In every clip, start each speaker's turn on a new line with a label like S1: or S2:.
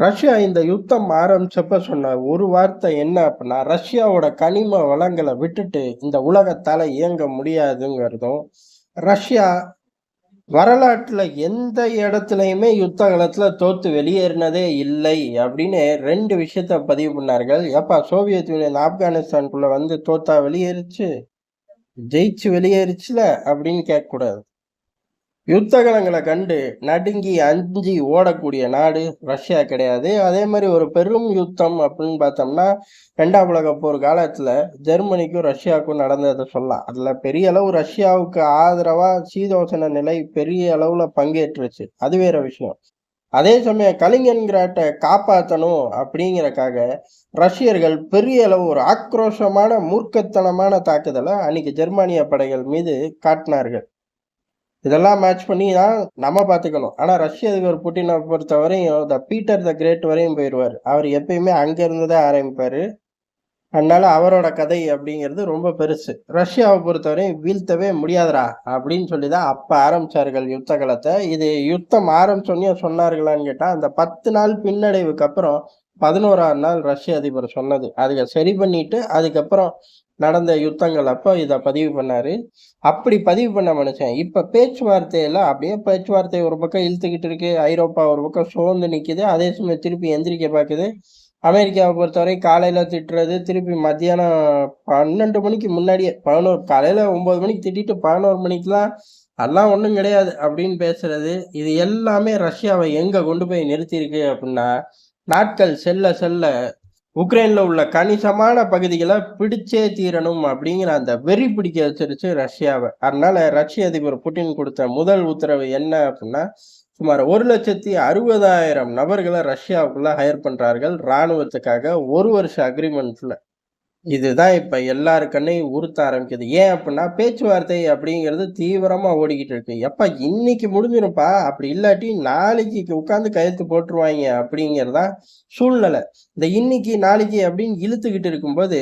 S1: Russia இந்த யுத்தம் ஆரம்பிச்சப்ப சொன்ன ஒரு வார்த்தை என்ன அப்படின்னா ரஷ்யாவோட கனிம வளங்களை விட்டுட்டு இந்த உலகத்தால் இயங்க முடியாதுங்கிறதும் ரஷ்யா வரலாற்றில் எந்த இடத்துலையுமே யுத்த காலத்தில் தோற்று வெளியேறினதே இல்லை அப்படின்னு ரெண்டு விஷயத்த பதிவு பண்ணார்கள். எப்பா சோவியத் யூனியன் ஆப்கானிஸ்தானுக்குள்ள வந்து தோத்தா வெளியேறிச்சு? ஜெயிச்சு வெளியேறிச்சுல அப்படின்னு கேட்கக்கூடாது. யுத்தகலங்களை கண்டு நடுங்கி அஞ்சி ஓடக்கூடிய நாடு ரஷ்யா கிடையாது. அதே மாதிரி ஒரு பெரும் யுத்தம் அப்படின்னு பார்த்தோம்னா ரெண்டாம் உலக போர் காலத்துல ஜெர்மனிக்கும் ரஷ்யாவுக்கும் நடந்ததை சொல்லலாம். அதுல பெரிய அளவு ரஷ்யாவுக்கு ஆதரவா சீதோசன நிலை பெரிய அளவுல பங்கேற்றுச்சு. அது வேற விஷயம். அதே சமயம் கலிங்கன்கிராட்டை காப்பாற்றணும் அப்படிங்கிறக்காக ரஷ்யர்கள் பெரிய அளவு ஒரு ஆக்ரோஷமான மூர்க்கத்தனமான தாக்குதலை அன்னைக்கு ஜெர்மானிய படைகள் மீது காட்டினார்கள். இதெல்லாம் மேட்ச் பண்ணி தான் நம்ம பார்த்துக்கணும். ஆனால் ரஷ்ய அதிபர் புட்டினை பொறுத்தவரையும் த பீட்டர் த கிரேட் வரையும் போயிடுவார் அவர் எப்பயுமே அங்கேருந்து தான் ஆரம்பிப்பார். அதனால அவரோட கதை அப்படிங்கிறது ரொம்ப பெருசு. ரஷ்யாவை பொறுத்தவரையும் வீழ்த்தவே முடியாதுடா அப்படின்னு சொல்லி தான் அப்போ ஆரம்பித்தார்கள் யுத்த காலத்தை. இது யுத்தம் ஆரம்பிச்சோன்னே சொன்னார்களான்னு கேட்டால் அந்த பத்து நாள் பின்னடைவுக்கு அப்புறம் பதினோராம் நாள் ரஷ்ய அதிபர் சொன்னது. அதுக்கு சரி பண்ணிட்டு அதுக்கப்புறம் நடந்த யுத்தங்கள் அப்போ இதை பதிவு பண்ணாரு. அப்படி பதிவு பண்ண மனுஷன் இப்போ பேச்சுவார்த்தையில அப்படியே பேச்சுவார்த்தை ஒரு பக்கம் இழுத்துக்கிட்டு இருக்கு. ஐரோப்பா ஒரு பக்கம் சோர்ந்து நிற்குது அதே சமயம் திருப்பி எந்திரிக்க பார்க்குது அமெரிக்காவை பொறுத்தவரை காலையில திட்டுறது திருப்பி மத்தியானம் பன்னெண்டு மணிக்கு முன்னாடியே பதினோரு காலையில ஒன்பது மணிக்கு திட்டிட்டு பதினோரு மணிக்கெல்லாம் அதெல்லாம் ஒன்றும் கிடையாது அப்படின்னு பேசுறது. இது எல்லாமே ரஷ்யாவை எங்க கொண்டு போய் நிறுத்தியிருக்கு அப்படின்னா நாட்கள் செல்ல செல்ல உக்ரைனில் உள்ள கணிசமான பகுதிகளை பிடிச்சே தீரணும் அப்படிங்கிற அந்த வெறி பிடிக்க வச்சிருச்சு ரஷ்யாவை. அதனால ரஷ்ய அதிபர் புட்டின் கொடுத்த முதல் உத்தரவு என்ன அப்படின்னா சுமார் ஒரு லட்சத்தி அறுபதாயிரம் நபர்களை ரஷ்யாவுக்குள்ள ஹையர் பண்றார்கள். இராணுவத்துக்காக ஒரு வருஷ அக்ரிமெண்ட்ல இதுதான் இப்ப எல்லாரு கண்ணையும் உறுத்த ஆரம்பிக்குது. ஏன் அப்படின்னா பேச்சுவார்த்தை அப்படிங்கிறது தீவிரமா ஓடிக்கிட்டு இருக்கு. எப்ப இன்னைக்கு முடிஞ்சிருப்பா அப்படி இல்லாட்டி நாளைக்கு உட்காந்து கையெழுத்து போட்டுருவாங்க அப்படிங்கிறதா சூழ்நிலை. இந்த இன்னைக்கு நாளைக்கு அப்படின்னு இழுத்துக்கிட்டு இருக்கும்போது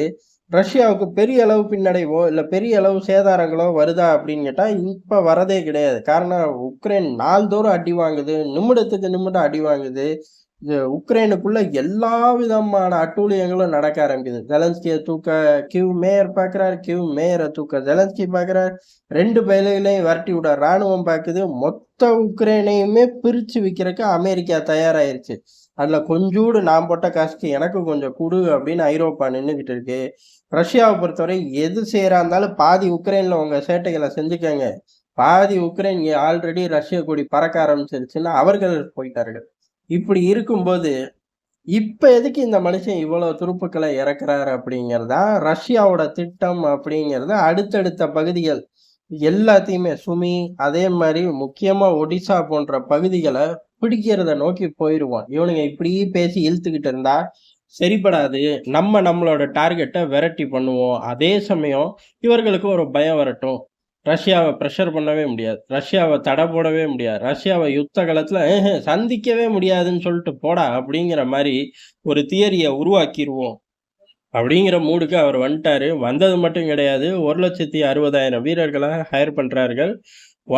S1: ரஷ்யாவுக்கு பெரிய அளவு பின்னடைவோ இல்லை பெரிய அளவு சேதாரங்களோ வருதா அப்படின்னு கேட்டால் இப்போ வரதே கிடையாது. காரணம் உக்ரைன் நாள்தோறும் அடி வாங்குது. நிமிடத்துக்கு நிமிடம் அடி வாங்குது. உக்ரைனுக்குள்ள எல்லா விதமான அட்டூழியங்களும் நடக்க ஆரம்பிக்குது. ஜெலன்ஸ்கியை தூக்க கியூ மேயர் பார்க்குறாரு கியூ மேயரை தூக்க. ஜெலன்ஸ்கி பார்க்குறாரு ரெண்டு பயிலைகளையும் விரட்டி விட ராணுவம் பார்க்குது மொத்த உக்ரைனையுமே பிரித்து விற்கிறதுக்கு அமெரிக்கா தயாராயிருச்சு. அதில் கொஞ்சோடு நான் போட்ட காசுக்கு எனக்கு கொஞ்சம் கொடு அப்படின்னு ஐரோப்பா நின்றுக்கிட்டு இருக்கு. ரஷ்யாவை பொறுத்தவரை எது செய்கிறா இருந்தாலும் பாதி உக்ரைனில் உங்கள் சேட்டைகளை செஞ்சுக்கங்க. பாதி உக்ரைன் ஆல்ரெடி ரஷ்ய கொடி பறக்க ஆரம்பிச்சிருச்சுன்னா அவர்கள் போயிட்டார்கள். இப்படி இருக்கும்போது இப்போ எதுக்கு இந்த மனுஷன் இவ்வளோ துருப்புக்களை இறக்குறாரு அப்படிங்கிறதா? ரஷ்யாவோட திட்டம் அப்படிங்கிறது அடுத்தடுத்த பகுதிகள் எல்லாத்தையுமே சுமி அதே மாதிரி முக்கியமாக ஒடிசா போன்ற பகுதிகளை பிடிக்கிறத நோக்கி போயிடுவான் இவனுங்க இப்படி பேசி இழுத்துக்கிட்டு இருந்தா சரிப்படாது. நம்ம நம்மளோட டார்கெட்டை விரட்டி பண்ணுவோம். அதே சமயம் இவர்களுக்கு ஒரு பயம் வரட்டும். ரஷ்யாவை ப்ரெஷர் பண்ணவே முடியாது. ரஷ்யாவை தடை போடவே முடியாது. ரஷ்யாவை யுத்த காலத்தில் சந்திக்கவே முடியாதுன்னு சொல்லிட்டு போடா அப்படிங்கிற மாதிரி ஒரு தியரியை உருவாக்கிடுவோம் அப்படிங்கிற மூடுக்கு அவர் வந்துட்டாரு. வந்தது மட்டும் கிடையாது. ஒரு லட்சத்தி அறுபதாயிரம் வீரர்களை ஹையர் பண்ணுறார்கள்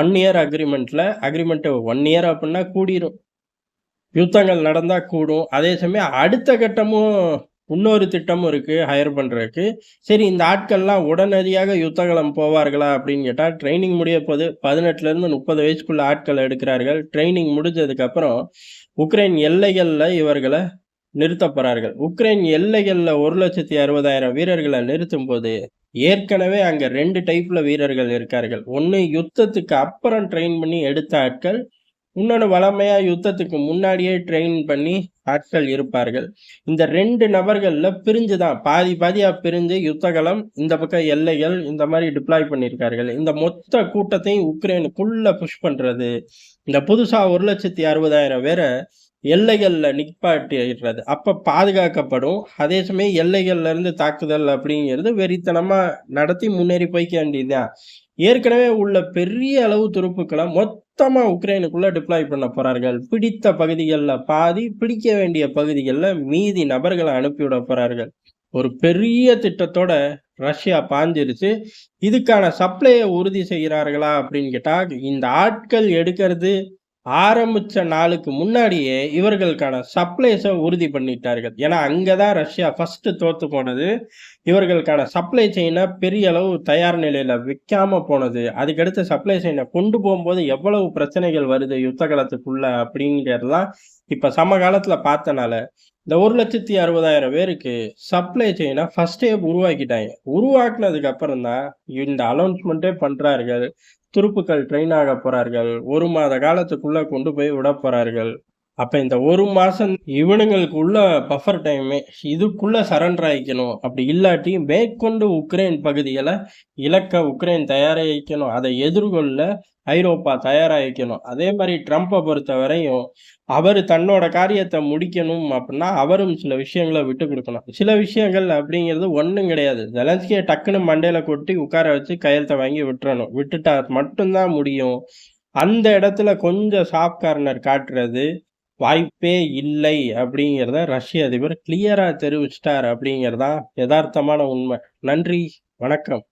S1: ஒன் இயர் அக்ரிமெண்ட்டில் அக்ரிமெண்ட்டு ஒன் இயர் அப்படின்னா கூடிரும். யுத்தங்கள் நடந்தால் கூடும். அதே சமயம் அடுத்த கட்டமும் இன்னொரு திட்டமும் இருக்குது ஹையர் பண்ணுறதுக்கு சரி இந்த ஆட்கள்லாம் உடனடியாக யுத்தகலம் போவார்களா அப்படின்னு கேட்டால் ட்ரைனிங் முடிய போது பதினெட்டுலேருந்து முப்பது வயசுக்குள்ள ஆட்களை எடுக்கிறார்கள். ட்ரைனிங் முடிஞ்சதுக்கப்புறம் உக்ரைன் எல்லைகளில் இவர்களை நிறுத்த போகிறார்கள் உக்ரைன் எல்லைகளில் ஒரு லட்சத்தி அறுபதாயிரம் வீரர்களை நிறுத்தும் போது ஏற்கனவே அங்கே ரெண்டு டைப்பில் வீரர்கள் இருக்கார்கள். ஒன்று யுத்தத்துக்கு அப்புறம் ட்ரெயின் பண்ணி எடுத்த ஆட்கள் இன்னொன்று வளமையாக யுத்தத்துக்கு முன்னாடியே ட்ரெயின் பண்ணி ஆட்கள் இருப்பார்கள். இந்த ரெண்டு நபர்களில் பிரிஞ்சு தான் பாதி பாதியாக பிரிஞ்சு யுத்தகலம் இந்த பக்கம் எல்லைகள் இந்த மாதிரி டிப்ளாய் பண்ணியிருக்கார்கள். இந்த மொத்த கூட்டத்தையும் உக்ரைனுக்குள்ளே புஷ் பண்ணுறது இந்த புதுசாக ஒரு லட்சத்தி அறுபதாயிரம் பேரை எல்லைகளில் நிற்பாட்டிடுறது அப்போ பாதுகாக்கப்படும். அதே சமயம் எல்லைகள்லேருந்து தாக்குதல் அப்படிங்கிறது வெறித்தனமாக நடத்தி முன்னேறி போய்க்க வேண்டியதுதான். ஏற்கனவே உள்ள பெரிய அளவு துருப்புக்களை மொத்தமாக உக்ரைனுக்குள்ளே டிப்ளாய் பண்ண போகிறார்கள் பிடித்த பகுதிகளில் பாதி பிடிக்க வேண்டிய பகுதிகளில் மீதி நபர்களை அனுப்பிவிட போகிறார்கள் ஒரு பெரிய திட்டத்தோட ரஷ்யா பாஞ்சிருச்சு. இதுக்கான சப்ளையை உறுதி செய்கிறார்களா அப்படின்னு கேட்டால் இந்த ஆட்கள் எடுக்கிறது ஆரம்பித்த நாளுக்கு முன்னாடியே இவர்களுக்கான சப்ளைஸை உறுதி பண்ணிட்டார்கள். ஏன்னா அங்கதான் ரஷ்யா ஃபஸ்ட்டு தோற்று போனது. இவர்களுக்கான சப்ளை செயினை பெரிய அளவு தயார் நிலையில் விற்காமல் போனது. அதுக்கடுத்து சப்ளை செயினை கொண்டு போகும்போது எவ்வளவு பிரச்சனைகள் வருது யுத்த காலத்துக்குள்ள அப்படிங்கிறதுலாம் இப்போ சம காலத்தில் பார்த்தனால. இந்த ஒரு லட்சத்தி அறுபதாயிரம் பேருக்கு சப்ளை செயினை ஃபர்ஸ்டே உருவாக்கிட்டாங்க. உருவாக்குனதுக்கு அப்புறம் தான் இந்த அனௌன்ஸ்மெண்ட்டே பண்ணுறார்கள் துருப்புக்கள் ட்ரெயின் ஆக போகிறார்கள் ஒரு மாத காலத்துக்குள்ளே கொண்டு போய் விட போகிறார்கள் அப்போ இந்த ஒரு மாதம் இவனுங்களுக்கு உள்ள பஃபர் டைமே இதுக்குள்ளே சரண்டர் ஆகிக்கணும் அப்படி இல்லாட்டி மேற்கொண்டு உக்ரைன் பகுதிகளை இலக்க உக்ரைன் தயாராகிக்கணும். அதை எதிர்கொள்ள ஐரோப்பா தயாராகிக்கணும். அதே மாதிரி ட்ரம்ப்பை பொறுத்த வரையும் அவர் தன்னோட காரியத்தை முடிக்கணும் அப்படின்னா அவரும் சில விஷயங்களை விட்டு கொடுக்கணும். சில விஷயங்கள் அப்படிங்கிறது ஒன்றும் கிடையாது. ஜெலன்ஸ்கியை டக்குன்னு மண்டையில் கொட்டி உட்கார வச்சு கையெழுத்தை வாங்கி விட்டுறணும். விட்டுட்டா மட்டும்தான் முடியும். அந்த இடத்துல கொஞ்சம் சாஃப்ட் கார்னர் காட்டுறது வாய்ப்பே இல்லை அப்படிங்கிறத ரஷ்ய அதிபர் கிளியரா தெரிவிச்சிட்டார் அப்படிங்கிறதா யதார்த்தமான உண்மை. நன்றி வணக்கம்.